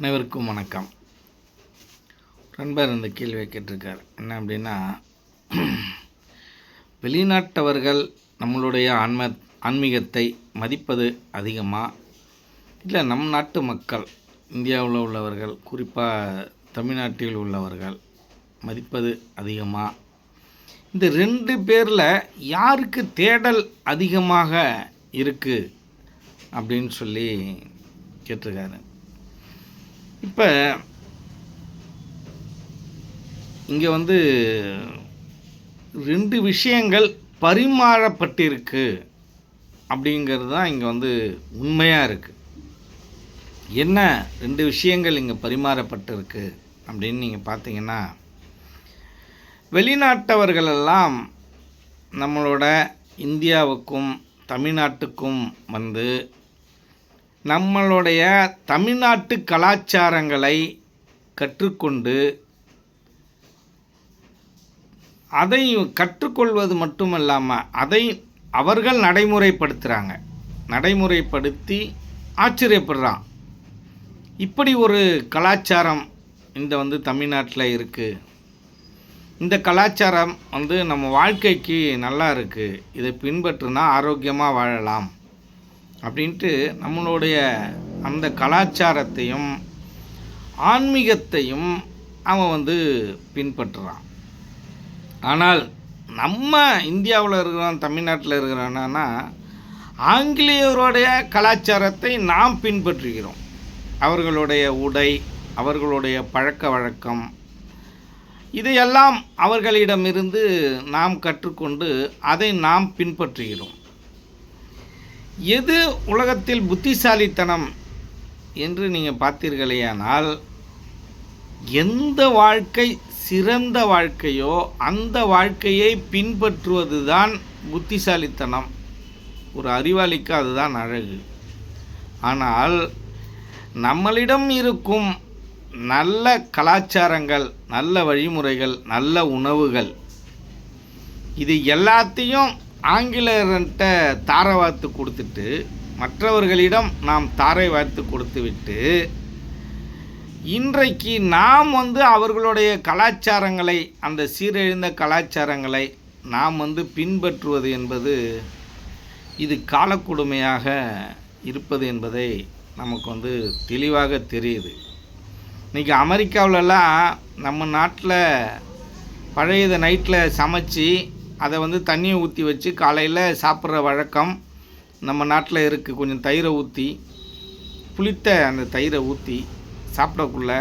அனைவருக்கும் வணக்கம். நண்பர் இந்த கேள்வியை கேட்டிருக்கார். என்ன அப்படின்னா வெளிநாட்டவர்கள் நம்மளுடைய ஆன்ம ஆன்மீகத்தை மதிப்பது அதிகமாக இல்லை நம் நாட்டு மக்கள் இந்தியாவில் உள்ளவர்கள் குறிப்பாக தமிழ்நாட்டில் உள்ளவர்கள் மதிப்பது அதிகமாக இந்த ரெண்டு பேரில் யாருக்கு தேடல் அதிகமாக இருக்குது அப்படின்னு சொல்லி கேட்டிருக்காரு. இப்போ இங்கே வந்து ரெண்டு விஷயங்கள் பரிமாறப்பட்டிருக்கு அப்படிங்கிறது தான் இங்கே வந்து உண்மையாக இருக்குது என்ன ரெண்டு விஷயங்கள் இங்கே பரிமாறப்பட்டிருக்கு அப்படின்னு நீங்கள் பார்த்தீங்கன்னா வெளிநாட்டவர்களெல்லாம் நம்மளோட இந்தியாவுக்கும் தமிழ்நாட்டுக்கும் வந்து நம்மளுடைய தமிழ்நாட்டு கலாச்சாரங்களை கற்றுக்கொண்டு அதை கற்றுக்கொள்வது மட்டுமல்லாமல் அதை அவர்கள் நடைமுறைப்படுத்துகிறாங்க நடைமுறைப்படுத்தி ஆச்சரியப்படுறான். இப்படி ஒரு கலாச்சாரம் இந்த வந்து தமிழ்நாட்டில் இருக்குது இந்த கலாச்சாரம் வந்து நம்ம வாழ்க்கைக்கு நல்லா இருக்குது இதை பின்பற்றுனா ஆரோக்கியமாக வாழலாம். அப்படின்ட்டு நம்மளுடைய அந்த கலாச்சாரத்தையும் ஆன்மீகத்தையும் அவன் வந்து பின்பற்றுறான். ஆனால் நம்ம இந்தியாவில் இருக்கிறோம் தமிழ்நாட்டில் இருக்கிறோன்னா ஆங்கிலேயருடைய கலாச்சாரத்தை நாம் பின்பற்றுகிறோம். அவர்களுடைய உடை அவர்களுடைய பழக்க வழக்கம் இதையெல்லாம் அவர்களிடமிருந்து நாம் கற்றுக்கொண்டு அதை நாம் பின்பற்றுகிறோம். எது உலகத்தில் புத்திசாலித்தனம் என்று நீங்கள் பார்த்தீர்களேயானால் எந்த வாழ்க்கை சிறந்த வாழ்க்கையோ அந்த வாழ்க்கையை பின்பற்றுவது தான் புத்திசாலித்தனம். ஒரு அறிவாளிக்கு அதுதான் அழகு. ஆனால் நம்மளிடம் இருக்கும் நல்ல கலாச்சாரங்கள் நல்ல வழிமுறைகள் நல்ல உணவுகள் இது எல்லாத்தையும் ஆங்கிலேயர்கிட்ட தாரை வார்த்து கொடுத்துட்டு மற்றவர்களிடம் நாம் தாரை வார்த்து கொடுத்து விட்டு இன்றைக்கு நாம் வந்து அவர்களுடைய கலாச்சாரங்களை அந்த சீரழிந்த கலாச்சாரங்களை நாம் வந்து பின்பற்றுவது என்பது இது காலக்கொடுமையாக இருப்பது என்பதை நமக்கு வந்து தெளிவாக தெரியுது. இன்றைக்கி அமெரிக்காவிலலாம் நம்ம நாட்டில் பழையதை நைட்டில் சமைச்சு அதை வந்து தண்ணியை ஊற்றி வச்சு காலையில் சாப்பிட்ற வழக்கம் நம்ம நாட்டில் இருக்குது கொஞ்சம் தயிரை ஊற்றி புளித்த அந்த தயிரை ஊற்றி சாப்பிடக்குள்ள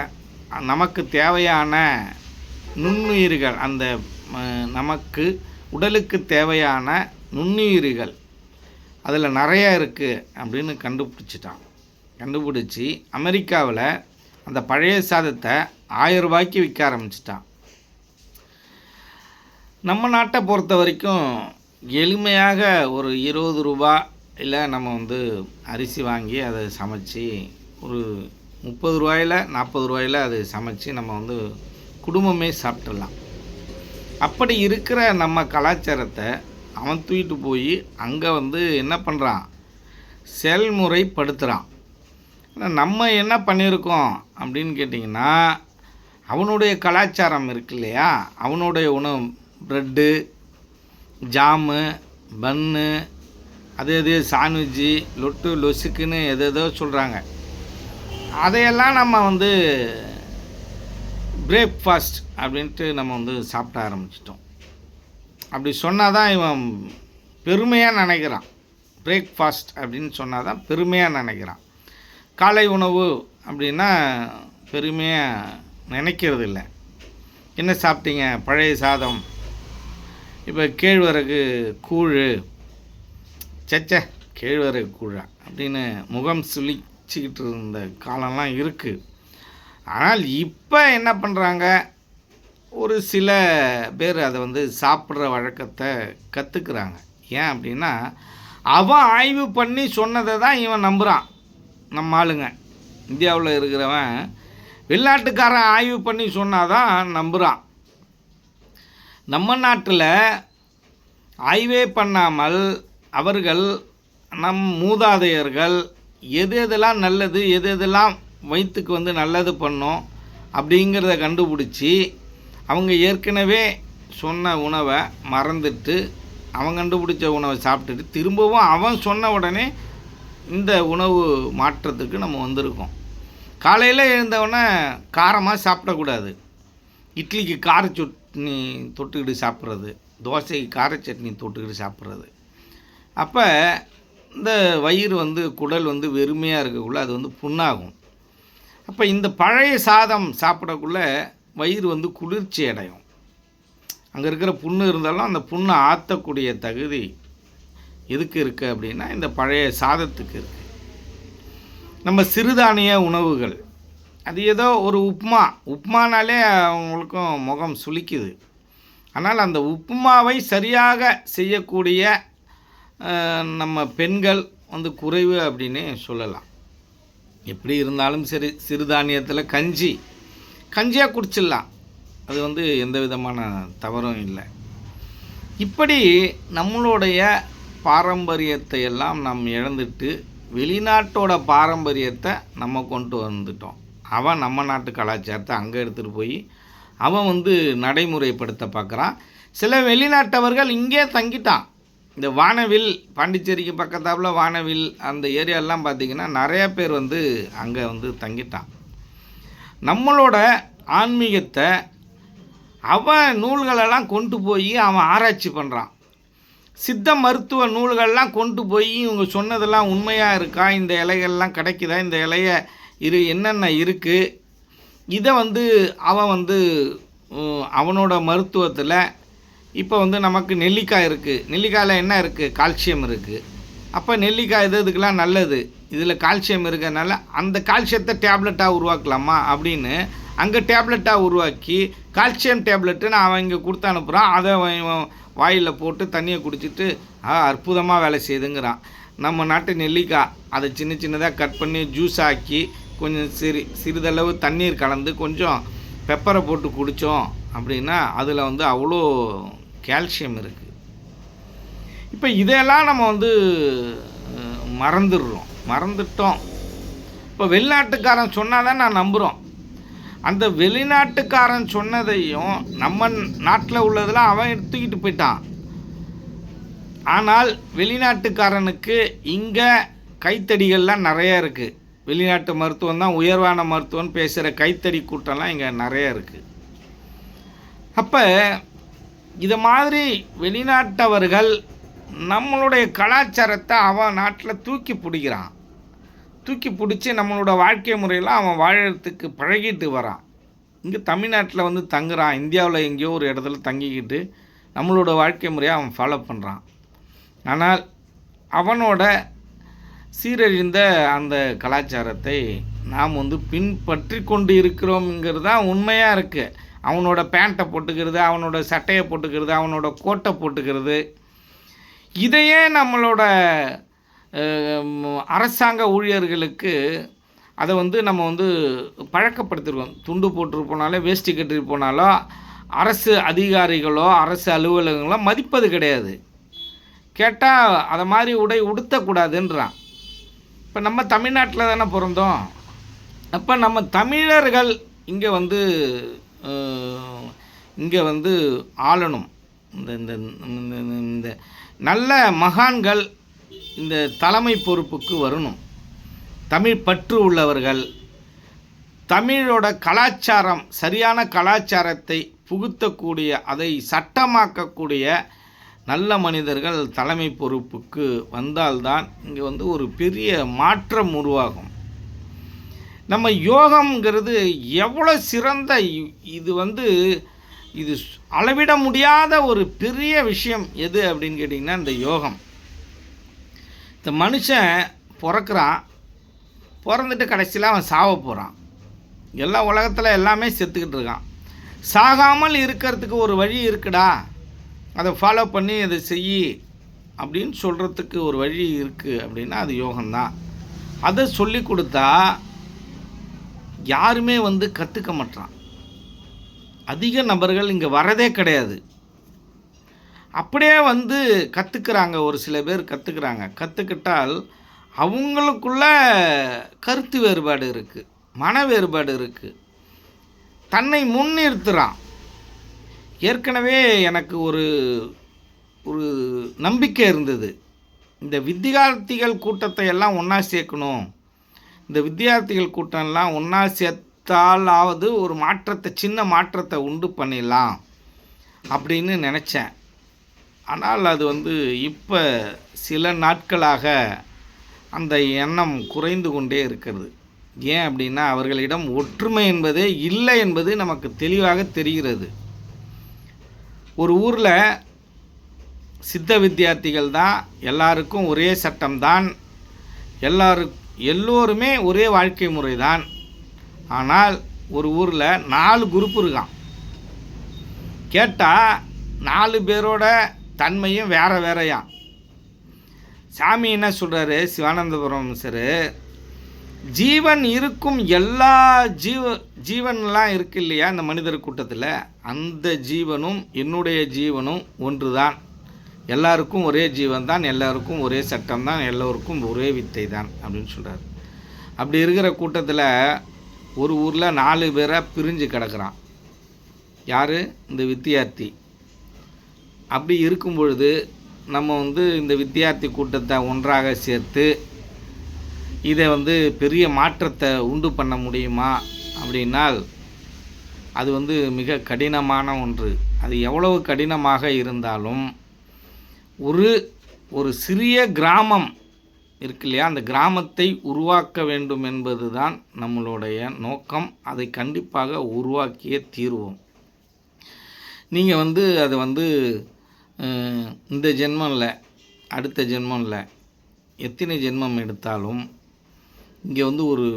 நமக்கு தேவையான நுண்ணுயிர்கள் அந்த ம, நமக்கு உடலுக்கு தேவையான நுண்ணுயிர்கள் அதில் நிறையா இருக்குது அப்படின்னு கண்டுபிடிச்சிட்டான். கண்டுபிடிச்சி அமெரிக்காவில் அந்த பழைய சாதத்தை ஆயிரம் ரூபாய்க்கு விற்க ஆரம்பிச்சிட்டான். நம்ம நாட்டை பொறுத்த வரைக்கும் எளிமையாக ஒரு இருபது ரூபா இல்லை நம்ம வந்து அரிசி வாங்கி அதை சமைச்சு ஒரு முப்பது ரூபாயில் நாற்பது ரூபாயில் அது சமைச்சு நம்ம வந்து குடும்பமே சாப்பிட்றலாம் அப்படி இருக்கிற நம்ம கலாச்சாரத்தை அவன் தூக்கிட்டு போய் அங்கே வந்து என்ன பண்ணுறான் செயல்முறைப்படுத்துகிறான் நம்ம என்ன பண்ணியிருக்கோம் அப்படின்னு கேட்டிங்கன்னா அவனுடைய கலாச்சாரம் இருக்கு இல்லையா? அவனுடைய உணவு ப்ரெட்டு ஜாமு பன்னு அது இது சாண்ட்விட்ஜு லொட்டு லொசுக்குன்னு எது எதோ சொல்கிறாங்க அதையெல்லாம் நம்ம வந்து பிரேக்ஃபாஸ்ட் அப்படின்ட்டு நம்ம வந்து சாப்பிட ஆரம்பிச்சிட்டோம். அப்படி சொன்னால் தான் இவன் பெருமையாக நினைக்கிறான். பிரேக்ஃபாஸ்ட் அப்படின்னு சொன்னால் தான் பெருமையாக நினைக்கிறான். காலை உணவு அப்படின்னா பெருமையாக நினைக்கிறது இல்லை என்ன சாப்பிட்டீங்க? பழைய சாதம். இப்போ கேழ்வரகு கூழ். சச்ச கேழ்வரகு கூழா அப்படின்னு முகம் சுழிச்சிக்கிட்டு இருந்த காலம்லாம் இருக்குது ஆனால் இப்போ என்ன பண்ணுறாங்க ஒரு சில பேர் அதை வந்து சாப்பிட்ற வழக்கத்தை கற்றுக்குறாங்க ஏன் அப்படின்னா அவன் ஆய்வு பண்ணி சொன்னதை தான் இவன் நம்புகிறான் நம்ம ஆளுங்க. இந்தியாவில் இருக்கிறவன் வெளிநாட்டுக்காரன் ஆய்வு பண்ணி சொன்னாதான் நம்புகிறான் நம்ம நாட்டில் ஆய்வே பண்ணாமல் அவர்கள் நம் மூதாதையர்கள் எது எதெல்லாம் நல்லது எது எதெல்லாம் வயிற்றுக்கு வந்து நல்லது பண்ணும் அப்படிங்கிறத கண்டுபிடிச்சி அவங்க ஏற்கனவே சொன்ன உணவை மறந்துட்டு அவன் கண்டுபிடிச்ச உணவை சாப்பிட்டுட்டு திரும்பவும் அவன் சொன்ன உடனே இந்த உணவு மாற்றத்துக்கு நம்ம வந்திருக்கோம். காலையில் எழுந்தவுடனே காரமாக சாப்பிடக்கூடாது. இட்லிக்கு கார சட்னி தொட்டுக்கிட்டு சாப்பிட்றது. தோசை கார சட்னி தொட்டுக்கிட்டு சாப்பிட்றது. அப்போ இந்த வயிறு வந்து குடல் வந்து வெறுமையாக இருக்கக்குள்ள அது வந்து புண்ணாகும். அப்போ இந்த பழைய சாதம் சாப்பிடக்குள்ள வயிறு வந்து குளிர்ச்சி அடையும். அங்கே இருக்கிற புண்ணு இருந்தாலும் அந்த புண்ணை ஆற்றக்கூடிய தகுதி எதுக்கு இருக்குது அப்படின்னா இந்த பழைய சாதத்துக்கு இருக்குது நம்ம சிறுதானிய உணவுகள் அது ஏதோ ஒரு உப்புமா உப்புமானாலே அவங்களுக்கும் முகம் சுளிக்குது. ஆனால் அந்த உப்புமாவை சரியாக செய்யக்கூடிய நம்ம பெண்கள் வந்து குறைவு அப்படின்னே சொல்லலாம். எப்படி இருந்தாலும் சரி சிறுதானியத்தில் கஞ்சி. கஞ்சியாக குடிச்சிடலாம். அது வந்து எந்த விதமான தவறும் இல்லை. இப்படி நம்மளுடைய பாரம்பரியத்தை எல்லாம் நாம் இழந்துட்டு வெளிநாட்டோட பாரம்பரியத்தை நம்ம கொண்டு வந்துட்டோம். அவன் நம்ம நாட்டு கலாச்சாரத்தை அங்கே எடுத்துகிட்டு போய் அவன் வந்து நடைமுறைப்படுத்த பார்க்குறான் சில வெளிநாட்டவர்கள் இங்கே தங்கிட்டான். இந்த வானவில் பாண்டிச்சேரிக்கு பக்கத்தாப்புல வானவில் அந்த ஏரியாலாம் பார்த்திங்கன்னா நிறையா பேர் வந்து அங்கே வந்து தங்கிட்டான். நம்மளோட ஆன்மீகத்தை அவன் நூல்களெல்லாம் கொண்டு போய் அவன் ஆராய்ச்சி பண்ணுறான் சித்த மருத்துவ நூல்கள்லாம் கொண்டு போய் இவங்க சொன்னதெல்லாம் உண்மையாக இருக்கா? இந்த இலைகள்லாம் கிடைக்குதா? இந்த இலையை இரு என்னென்ன இருக்குது இதை வந்து அவன் வந்து அவனோட மருத்துவத்தில் இப்போ வந்து நமக்கு நெல்லிக்காய் இருக்குது நெல்லிக்காயில் என்ன இருக்குது கால்சியம் இருக்குது அப்போ நெல்லிக்காய் இது இதுக்கெல்லாம் நல்லது. இதில் கால்சியம் இருக்கிறதுனால அந்த கால்சியத்தை டேப்லெட்டாக உருவாக்கலாமா அப்படின்னு அங்கே டேப்லெட்டாக உருவாக்கி கால்சியம் டேப்லெட்டு நான் அவன் இங்கே கொடுத்து அனுப்புகிறான் அதை அவன் வாயில் போட்டு தண்ணியை குடிச்சிட்டு ஆ அற்புதமாக வேலை செய்யுதுங்கிறான் நம்ம நாட்டு நெல்லிக்காய் அதை சின்ன சின்னதாக கட் பண்ணி ஜூஸ் ஆக்கி கொஞ்சம் சிறு சிறிதளவு தண்ணீர் கலந்து கொஞ்சம் பெப்பரை போட்டு குடித்தோம் அப்படின்னா அதில் வந்து அவ்வளோ கால்சியம் இருக்குது இப்போ இதெல்லாம் நம்ம வந்து மறந்துடுறோம். மறந்துட்டோம். இப்போ வெளிநாட்டுக்காரன் சொன்னால் தான் நான் நம்புகிறோம் அந்த வெளிநாட்டுக்காரன் சொன்னதையும் நம்ம நாட்டில் உள்ளதெல்லாம் அவன் எடுத்துக்கிட்டு போயிட்டான். ஆனால் வெளிநாட்டுக்காரனுக்கு இங்கே கைத்தடிகள்லாம் நிறைய இருக்குது வெளிநாட்டு மருத்துவம் தான் உயர்வான மருத்துவம்னு பேசுகிற கைத்தறி கூட்டம்லாம் இங்கே நிறைய இருக்குது அப்போ இது மாதிரி வெளிநாட்டவர்கள் நம்மளுடைய கலாச்சாரத்தை அவன் நாட்டில் தூக்கி பிடிக்கிறான். தூக்கி பிடிச்சி நம்மளோட வாழ்க்கை முறையில் அவன் வாழறதுக்கு பழகிட்டு வரான். இங்கே தமிழ்நாட்டில் வந்து தங்குறான். இந்தியாவில் எங்கேயோ ஒரு இடத்துல தங்கிக்கிட்டு நம்மளோட வாழ்க்கை முறையை அவன் ஃபாலோ பண்ணுறான் ஆனால் அவனோட சீரழிந்த அந்த கலாச்சாரத்தை நாம் வந்து பின்பற்றி கொண்டு இருக்கிறோம்ங்கிறது தான் உண்மையாக இருக்குது அவனோட பேண்ட்டை போட்டுக்கிறது அவனோட சட்டையை போட்டுக்கிறது அவனோட கோட்டை போட்டுக்கிறது. இதையே நம்மளோட அரசாங்க ஊழியர்களுக்கு அதை வந்து நம்ம வந்து பழக்கப்படுத்திருக்கோம். துண்டு போட்டு போனாலே வேஷ்டி கட்டிட்டு போனாலோ அரசு அதிகாரிகளோ அரசு அலுவலகங்களோ மதிப்பது கிடையாது. கேட்டால் அதை மாதிரி உடை உடுத்தக்கூடாதுன்றான். இப்போ நம்ம தமிழ்நாட்டில் தானே பிறந்தோம். அப்போ நம்ம தமிழர்கள் இங்கே வந்து இங்கே வந்து ஆளணும். இந்த இந்த இந்த- இந்த- நல்ல மகான்கள் இந்த தலைமை பொறுப்புக்கு வரணும். தமிழ் பற்று உள்ளவர்கள் தமிழோட கலாச்சாரம் சரியான கலாச்சாரத்தை புகுத்தக்கூடிய அதை சட்டமாக்கக்கூடிய நல்ல மனிதர்கள் தலைமை பொறுப்புக்கு வந்தால்தான் இங்கே வந்து ஒரு பெரிய மாற்றம் உருவாகும். நம்ம யோகம்ங்கிறது எவ்வளோ சிறந்த இ- இது வந்து இது அளவிட முடியாத ஒரு பெரிய விஷயம் எது அப்படின்னு கேட்டிங்கன்னா இந்த யோகம். இந்த மனுஷன் பிறக்கிறான் பிறந்துட்டு கடைசியில் அவன் சாவ போகிறான் எல்லா உலகத்தில் எல்லாமே செத்துக்கிட்டு இருக்கான். சாகாமல் இருக்கிறதுக்கு ஒரு வழி இருக்குடா. அதை ஃபாலோ பண்ணி அதை செய் அப்படின்னு சொல்கிறதுக்கு ஒரு வழி இருக்குது அப்படின்னா அது யோகம்தான். அதை சொல்லி கொடுத்தா யாருமே வந்து கற்றுக்க மாட்டான் அதிக நபர்கள் இங்கே வரதே கிடையாது. அப்படியே வந்து கற்றுக்குறாங்க ஒரு சில பேர் கற்றுக்குறாங்க கற்றுக்கிட்டால் அவங்களுக்குள்ள கருத்து வேறுபாடு இருக்குது மன வேறுபாடு இருக்குது தன்னை முன்னிறுத்துகிறான் ஏற்கனவே எனக்கு ஒரு ஒரு நம்பிக்கை இருந்தது. இந்த வித்தியார்த்திகள் கூட்டத்தை எல்லாம் ஒன்றா சேர்க்கணும். இந்த வித்தியார்த்திகள் கூட்டம்லாம் ஒன்றா சேர்த்தாலாவது ஒரு மாற்றத்தை சின்ன மாற்றத்தை உண்டு பண்ணிடலாம் அப்படின்னு நினச்சேன். ஆனால் அது வந்து இப்போ சில நாட்களாக அந்த எண்ணம் குறைந்து கொண்டே இருக்கிறது. ஏன் அப்படின்னா அவர்களிடம் ஒற்றுமை என்பதே இல்லை என்பது நமக்கு தெளிவாக தெரிகிறது. ஒரு ஊரில் சித்த வித்தியார்த்திகள் தான் எல்லாருக்கும் ஒரே சட்டம்தான் எல்லாரு எல்லோருமே ஒரே வாழ்க்கை முறை தான். ஆனால் ஒரு ஊரில் நாலு குரூப் இருக்கான் கேட்டால் நாலு பேரோட தன்மையும் வேற வேறையாம். சாமி என்ன சொல்கிறாரு சிவானந்தபுரம் சார் ஜீவன் இருக்கும் எல்லா ஜீவ ஜீவன்லாம் இருக்கு இல்லையா இந்த மனிதர் கூட்டத்தில்? அந்த ஜீவனும் என்னுடைய ஜீவனும் ஒன்று தான் எல்லாருக்கும் ஒரே ஜீவன் தான் எல்லாருக்கும் ஒரே சட்டம் தான் எல்லோருக்கும் ஒரே வித்தை தான் அப்படின்னு சொல்கிறார் அப்படி இருக்கிற கூட்டத்தில் ஒரு ஊரில் நாலு பேரை பிரிஞ்சு கிடக்கிறான். யார்? இந்த வித்தியார்த்தி. அப்படி இருக்கும் பொழுது நம்ம வந்து இந்த வித்தியார்த்தி கூட்டத்தை ஒன்றாக சேர்த்து இதை வந்து பெரிய மாற்றத்தை உண்டு பண்ண முடியுமா அப்படின்னால் அது வந்து மிக கடினமான ஒன்று. அது எவ்வளவு கடினமாக இருந்தாலும் ஒரு ஒரு சிறிய கிராமம் இருக்கு இல்லையா? அந்த கிராமத்தை உருவாக்க வேண்டும் என்பது தான் நம்மளுடைய நோக்கம். அதை கண்டிப்பாக உருவாக்கியே தீர்வோம். நீங்கள் வந்து அதை வந்து இந்த ஜென்மம் இல்லை அடுத்த ஜென்மம் இல்லை எத்தனை ஜென்மம் எடுத்தாலும் இங்கே வந்து ஒரு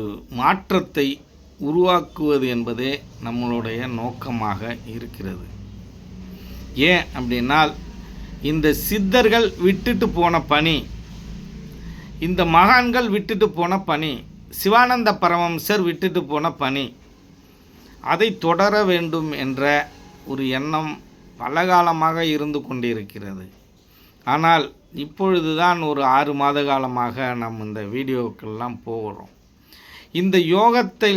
மாற்றத்தை உருவாக்குவது என்பதே நம்மளுடைய நோக்கமாக இருக்கிறது. ஏன் அப்படின்னால் இந்த சித்தர்கள் விட்டுட்டு போன பணி இந்த மகான்கள் விட்டுட்டு போன பணி சிவானந்த பரமம்சர் விட்டுட்டு போன பணி அதை தொடர வேண்டும் என்ற ஒரு எண்ணம் பல காலமாக இருந்து கொண்டிருக்கிறது. ஆனால் இப்பொழுதுதான் ஒரு ஆறு மாத காலமாக நாம் இந்த வீடியோக்கெல்லாம் போகிறோம். இந்த யோகத்தை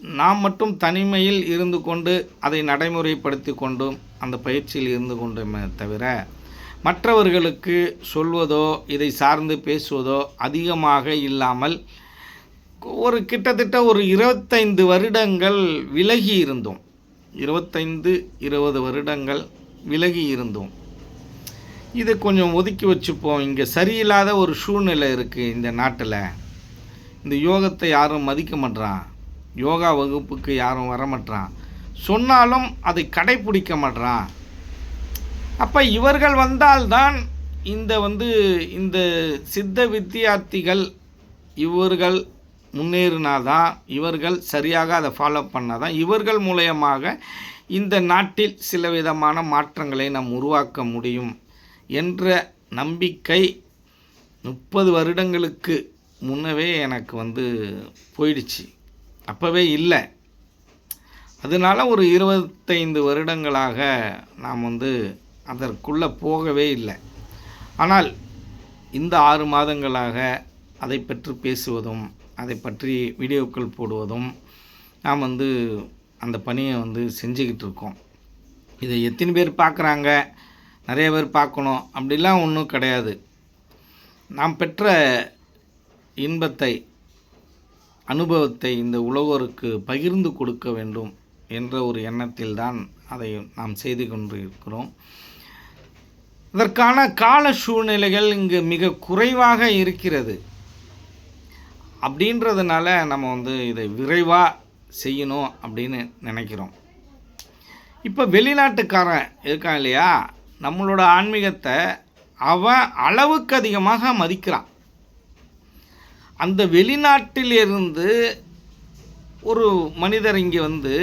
நாம் மட்டும் தனிமையில் இருந்து கொண்டு அதை நடைமுறைப்படுத்தி கொண்டும் அந்த பயிற்சியில் இருந்து கொண்டுமே தவிர மற்றவர்களுக்கு சொல்வதோ இதை சார்ந்து பேசுவதோ அதிகமாக இல்லாமல் ஒரு கிட்டத்தட்ட ஒரு இருபத்தைந்து வருடங்கள் விலகி இருந்தோம். இருபத்தைந்து இருபது வருடங்கள் விலகி இருந்தோம். இதை கொஞ்சம் ஒதுக்கி வச்சுப்போம். இங்கே சரியில்லாத ஒரு சூழ்நிலை இருக்குது இந்த நாட்டில். இந்த யோகத்தை யாரும் மதிக்க மாட்றான். யோகா வகுப்புக்கு யாரும் வர மாட்றான். சொன்னாலும் அதை கடைப்பிடிக்க மாட்றான். அப்போ இவர்கள் வந்தால்தான் இந்த வந்து இந்த சித்த வித்தியார்த்திகள் இவர்கள் முன்னேறினாதான் இவர்கள் சரியாக அதை ஃபாலோ பண்ணாதான் இவர்கள் மூலயமாக இந்த நாட்டில் சில விதமான மாற்றங்களை நாம் உருவாக்க முடியும். என்ற நம்பிக்கை முப்பது வருடங்களுக்கு முன்னவே எனக்கு வந்து போயிடுச்சு. அப்போவே இல்லை. அதனால ஒரு இருபத்தைந்து வருடங்களாக நாம் வந்து அதற்குள்ளே போகவே இல்லை. ஆனால் இந்த ஆறு மாதங்களாக அதை பற்றி பேசுவதும் அதை பற்றி வீடியோக்கள் போடுவதும் நாம் வந்து அந்த பணியை வந்து செஞ்சுக்கிட்டு இருக்கோம். இதை எத்தனை பேர் பார்க்குறாங்க? நிறைய பேர் பார்க்கணும். அப்படிலாம் ஒன்றும் கிடையாது. நாம் பெற்ற இன்பத்தை அனுபவத்தை இந்த உழவருக்கு பகிர்ந்து கொடுக்க வேண்டும் என்ற ஒரு எண்ணத்தில் தான் அதை நாம் செய்து கொண்டிருக்கிறோம். இதற்கான கால சூழ்நிலைகள் இங்கு மிக குறைவாக இருக்கிறது. அப்படின்றதுனால நம்ம வந்து இதை விரைவாக செய்யணும் அப்படின்னு நினைக்கிறோம். இப்போ வெளிநாட்டுக்காரன் இருக்கான் இல்லையா? நம்மளோட ஆன்மீகத்தை அவன் அளவுக்கு அதிகமாக மதிக்கிறான். அந்த வெளிநாட்டிலிருந்து ஒரு மனிதர் இங்கே வந்து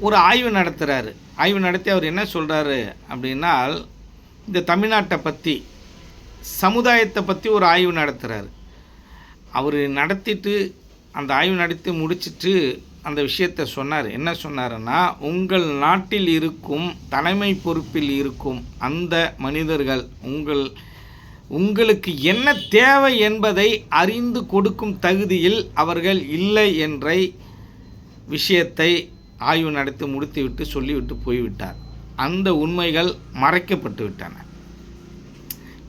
ஒரு ஆய்வு நடத்துகிறாரு ஆய்வு நடத்தி அவர் என்ன சொல்கிறாரு அப்படின்னால் இந்த தமிழ்நாட்டை பற்றி சமுதாயத்தை பற்றி ஒரு ஆய்வு நடத்துகிறாரு அவர் நடத்திட்டு அந்த ஆய்வு நடத்தி முடிச்சிட்டு அந்த விஷயத்தை சொன்னார். என்ன சொன்னாருன்னா உங்கள் நாட்டில் இருக்கும் தலைமை பொறுப்பில் இருக்கும் அந்த மனிதர்கள் உங்கள் உங்களுக்கு என்ன தேவை என்பதை அறிந்து கொடுக்கும் தகுதியில் அவர்கள் இல்லை என்ற விஷயத்தை ஆய்வு நடத்தி முடித்துவிட்டு சொல்லிவிட்டு போய்விட்டார். அந்த உண்மைகள் மறைக்கப்பட்டு விட்டன.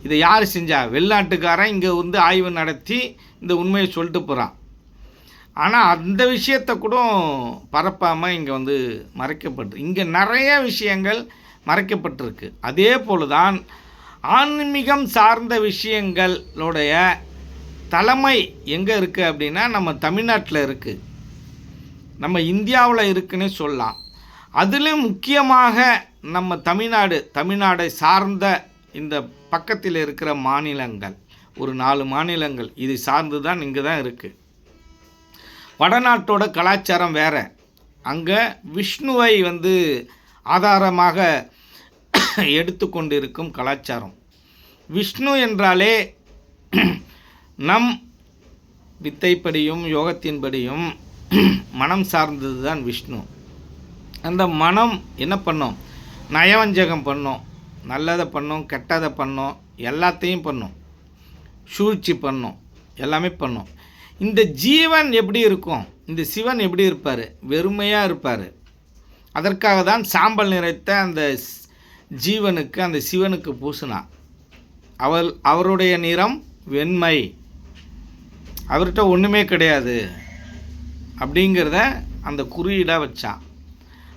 இதை யார் செஞ்சா? வெளிநாட்டுக்காரன் இங்கே வந்து ஆய்வு நடத்தி இந்த உண்மையை சொல்லிட்டு போகிறான் ஆனால் அந்த விஷயத்தை கூட பரப்பாமல் இங்கே வந்து மறைக்கப்பட்டு இங்கே நிறைய விஷயங்கள் மறைக்கப்பட்டிருக்கு. அதே போல தான் ஆன்மீகம் சார்ந்த விஷயங்களுடைய தலைமை எங்கே இருக்குது அப்படின்னா நம்ம தமிழ்நாட்டில் இருக்குது நம்ம இந்தியாவில் இருக்குன்னே சொல்லலாம். அதிலும் முக்கியமாக நம்ம தமிழ்நாடு தமிழ்நாடை சார்ந்த இந்த பக்கத்தில் இருக்கிற மாநிலங்கள். ஒரு நாலு மாநிலங்கள் இது சார்ந்து தான் இங்கே தான் இருக்குது வடநாட்டோட கலாச்சாரம் வேறு. அங்கே விஷ்ணுவை வந்து ஆதாரமாக எடுத்துக்கொண்டிருக்கும் கலாச்சாரம். விஷ்ணு என்றாலே நம் வித்தைப்படியும் யோகத்தின்படியும் மனம் சார்ந்தது தான் விஷ்ணு. அந்த மனம் என்ன பண்ணும்? நயவஞ்சகம் பண்ணும். நல்லதை பண்ணும் கெட்டதை பண்ணும் எல்லாத்தையும் பண்ணும். சூழ்ச்சி பண்ணும். எல்லாமே பண்ணும். இந்த ஜீவன் எப்படி இருக்கும்? இந்த சிவன் எப்படி இருப்பார்? வெறுமையாக இருப்பார். அதற்காக தான் சாம்பல் நிறைத்த அந்த ஜீவனுக்கு அந்த சிவனுக்கு பூசினான். அவள் அவருடைய நிறம் வெண்மை. அவர்கிட்ட ஒன்றுமே கிடையாது. அப்படிங்கிறத அந்த குறியீடாக வச்சான்.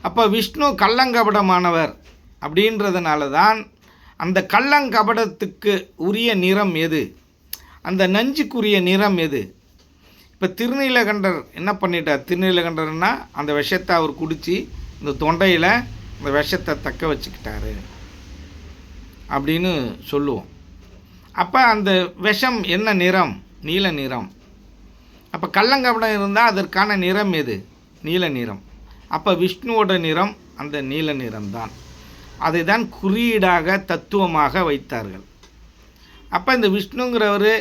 அப்போ விஷ்ணு கள்ளங்கபடமானவர் அப்படின்றதுனால தான் அந்த கள்ளங்கபடத்துக்கு உரிய நிறம் எது? அந்த நஞ்சுக்குரிய நிறம் எது? இப்போ திருநீலகண்டர் என்ன பண்ணிட்டார்? திருநீலகண்டர்னா அந்த விஷத்தை அவர் குடித்து இந்த தொண்டையில் இந்த விஷத்தை தக்க வச்சுக்கிட்டாரு அப்படின்னு சொல்லுவோம். அப்போ அந்த விஷம் என்ன நிறம்? நீல நிறம். அப்போ கள்ளங்கபடம் இருந்தால் அதற்கான நிறம் எது? நீல நிறம். அப்போ விஷ்ணுவோட நிறம் அந்த நீல நிறம்தான். அதை தான் குறியீடாக தத்துவமாக வைத்தார்கள். அப்போ இந்த விஷ்ணுங்கிறவர்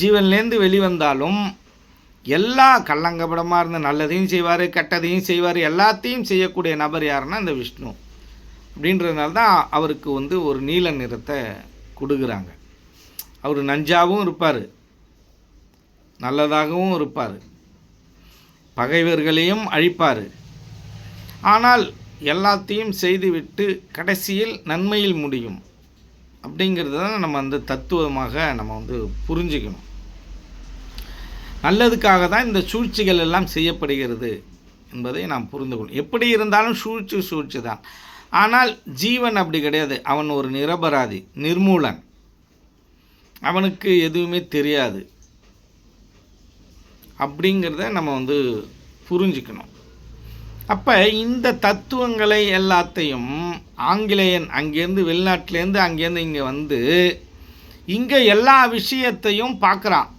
ஜீவன்லேருந்து வெளிவந்தாலும் எல்லா கள்ளங்கபடமாக இருந்த நல்லதையும் செய்வார் கெட்டதையும் செய்வார் எல்லாத்தையும் செய்யக்கூடிய நபர் யாருன்னா இந்த விஷ்ணு. அப்படின்றதுனால தான் அவருக்கு வந்து ஒரு நீல நிறத்தை கொடுக்குறாங்க. அவர் நஞ்சாகவும் இருப்பார். நல்லதாகவும் இருப்பார். பகைவர்களையும் அழிப்பார். ஆனால் எல்லாத்தையும் செய்துவிட்டு கடைசியில் நன்மையில் முடியும். அப்படிங்கிறது தான் நம்ம அந்த தத்துவமாக நம்ம வந்து புரிஞ்சுக்கணும். நல்லதுக்காக தான் இந்த சூழ்ச்சிகள் எல்லாம் செய்யப்படுகிறது என்பதை நாம் புரிந்து கொள்ளும் எப்படி இருந்தாலும் சூழ்ச்சி சூழ்ச்சி தான். ஆனால் ஜீவன் அப்படி கிடையாது. அவன் ஒரு நிரபராதி நிர்மூலன். அவனுக்கு எதுவுமே தெரியாது. அப்படிங்கிறத நம்ம வந்து புரிஞ்சுக்கணும். அப்போ இந்த தத்துவங்களை எல்லாத்தையும் ஆங்கிலேயன் அங்கேருந்து வெளிநாட்டிலேருந்து அங்கேருந்து இங்கே வந்து இங்கே எல்லா விஷயத்தையும் பார்க்குறான்.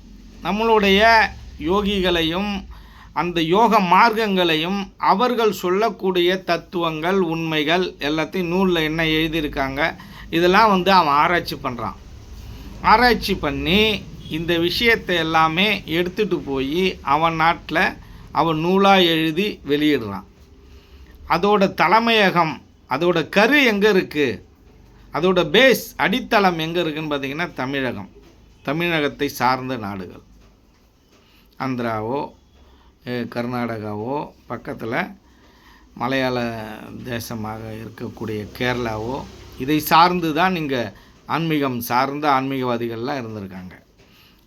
நம்மளுடைய யோகிகளையும் அந்த யோக மார்க்கங்களையும் அவர்கள் சொல்லக்கூடிய தத்துவங்கள் உண்மைகள் எல்லாத்தையும் நூலில் என்ன எழுதியிருக்காங்க இதெல்லாம் வந்து அவன் ஆராய்ச்சி பண்ணுறான் ஆராய்ச்சி பண்ணி இந்த விஷயத்தை எல்லாமே எடுத்துகிட்டு போய் அவன் நாட்டில் அவன் நூலாக எழுதி வெளியிடுறான். அதோட தலைமையகம் அதோட கரு எங்கே இருக்குது அதோட பேஸ் அடித்தளம் எங்கே இருக்குதுன்னு பார்த்தீங்கன்னா தமிழகம். தமிழகத்தை சார்ந்த நாடுகள். ஆந்திராவோ கர்நாடகாவோ பக்கத்தில் மலையாள தேசமாக இருக்கக்கூடிய கேரளாவோ இதை சார்ந்து தான் இங்கே ஆன்மீகம் சார்ந்த ஆன்மீகவாதிகள்லாம் இருந்திருக்காங்க.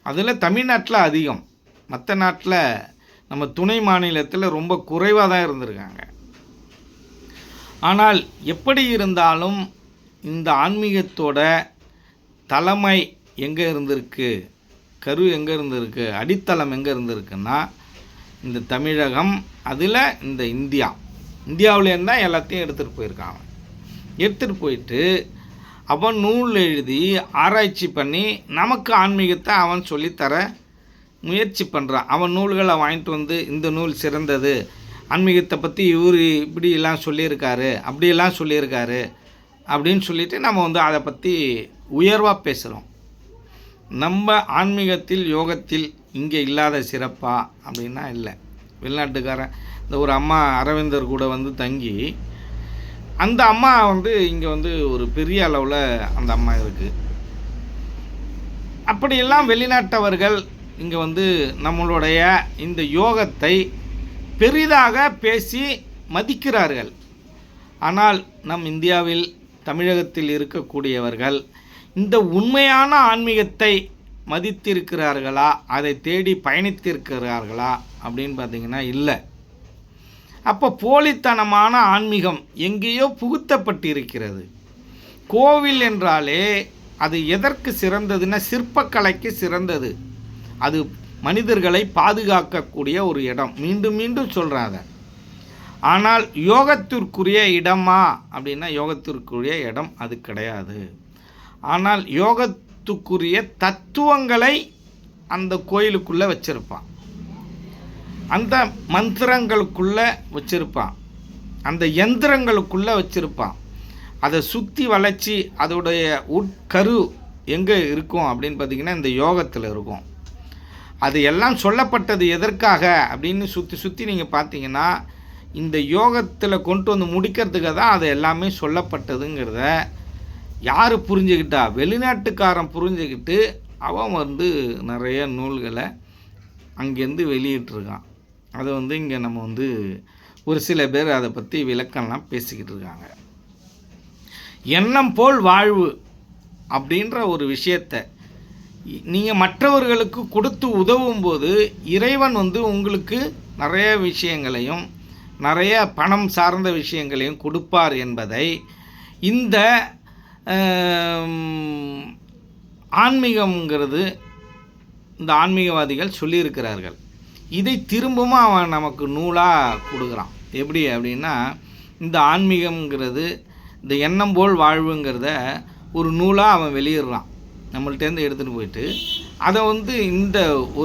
அதில் தமிழ்நாட்டில் அதிகம். மற்ற நாட்டில் நம்ம துணை மாநிலத்தில் ரொம்ப குறைவாக தான் இருந்திருக்காங்க. ஆனால் எப்படி இருந்தாலும் இந்த ஆன்மீகத்தோட தலைமை எங்கே இருந்திருக்கு? கரு எங்கே இருந்திருக்கு? அடித்தளம் எங்கே இருந்திருக்குன்னா இந்த தமிழகம் அதில் இந்த இந்தியா. இந்தியாவிலேருந்து தான் எல்லாத்தையும் எடுத்துகிட்டு போயிருக்கான் எடுத்துகிட்டு போயிட்டு அவன் நூல் எழுதி ஆராய்ச்சி பண்ணி நமக்கு ஆன்மீகத்தை அவன் சொல்லித்தர முயற்சி பண்ணுறான் அவன் நூல்களை வாங்கிட்டு வந்து இந்த நூல் சிறந்தது. ஆன்மீகத்தை பற்றி இவர் இப்படியெல்லாம் சொல்லியிருக்காரு அப்படியெல்லாம் சொல்லியிருக்காரு அப்படின்னு சொல்லிட்டு நம்ம வந்து அதை பற்றி உயர்வாக பேசுகிறோம் நம்ம ஆன்மீகத்தில் யோகத்தில் இங்கே இல்லாத சிறப்பா அப்படின்னா இல்லை. வெளிநாட்டுக்காரன் இந்த ஒரு அம்மா அரவிந்தர் கூட வந்து தங்கி அந்த அம்மா வந்து இங்கே வந்து ஒரு பெரிய அளவில் அந்த அம்மா இருக்குது அப்படியெல்லாம் வெளிநாட்டவர்கள் இங்கே வந்து நம்மளுடைய இந்த யோகத்தை பெரிதாக பேசி மதிக்கிறார்கள். ஆனால் நம் இந்தியாவில் தமிழகத்தில் இருக்கக்கூடியவர்கள் இந்த உண்மையான ஆன்மீகத்தை மதித்திருக்கிறார்களா? அதை தேடி பயணித்திருக்கிறார்களா? அப்படின்னு பார்த்தீங்கன்னா இல்லை. அப்போ போலித்தனமான ஆன்மீகம் எங்கேயோ புகுத்தப்பட்டிருக்கிறது. கோவில் என்றாலே அது எதற்கு சிறந்ததுன்னா சிற்பக்கலைக்கு சிறந்தது. அது மனிதர்களை பாதுகாக்கக்கூடிய ஒரு இடம். மீண்டும் மீண்டும் சொல்கிறேன் அதை. ஆனால் யோகத்திற்குரிய இடமா? அப்படின்னா யோகத்திற்குரிய இடம் அது கிடையாது. ஆனால் யோகத்துக்குரிய தத்துவங்களை அந்த கோயிலுக்குள்ளே வச்சுருப்பான். அந்த மந்திரங்களுக்குள்ளே வச்சுருப்பான். அந்த யந்திரங்களுக்குள்ளே வச்சுருப்பான். அதை சுற்றி வளைச்சி அதோடைய உட்கரு எங்கே இருக்கும் அப்படின்னு பார்த்தீங்கன்னா இந்த யோகத்தில் இருக்கும். அது எல்லாம் சொல்லப்பட்டது எதற்காக அப்படின்னு சுற்றி சுற்றி நீங்கள் பார்த்தீங்கன்னா இந்த யோகத்தில் கொண்டு வந்து முடிக்கிறதுக்கு தான் அது எல்லாமே சொல்லப்பட்டதுங்கிறத யார் புரிஞ்சுக்கிட்டா வெளிநாட்டுக்காரன் புரிஞ்சுக்கிட்டு அவன் வந்து நிறைய நூல்களை அங்கேருந்து வெளியிட்டிருக்கான். அதை வந்து இங்கே நம்ம வந்து ஒரு சில பேர் அதை பற்றி விளக்கம்லாம் பேசிக்கிட்டு இருக்காங்க. எண்ணம் போல் வாழ்வு அப்படின்ற ஒரு விஷயத்தை நீங்கள் மற்றவர்களுக்கு கொடுத்து உதவும் போது இறைவன் வந்து உங்களுக்கு நிறைய விஷயங்களையும் நிறைய பணம் சார்ந்த விஷயங்களையும் கொடுப்பார் என்பதை இந்த ஆன்மீகம்ங்கிறது இந்த ஆன்மீகவாதிகள் சொல்லியிருக்கிறார்கள். இதை திரும்பவும் அவன் நமக்கு நூலாக கொடுக்குறான். எப்படி அப்படின்னா இந்த ஆன்மீகம்ங்கிறது இந்த எண்ணம் போல் வாழ்வுங்கிறத ஒரு நூலாக அவன் வெளியிடுறான். நம்மள்ட்டேருந்து எடுத்துகிட்டு போயிட்டு அதை வந்து இந்த ஒரு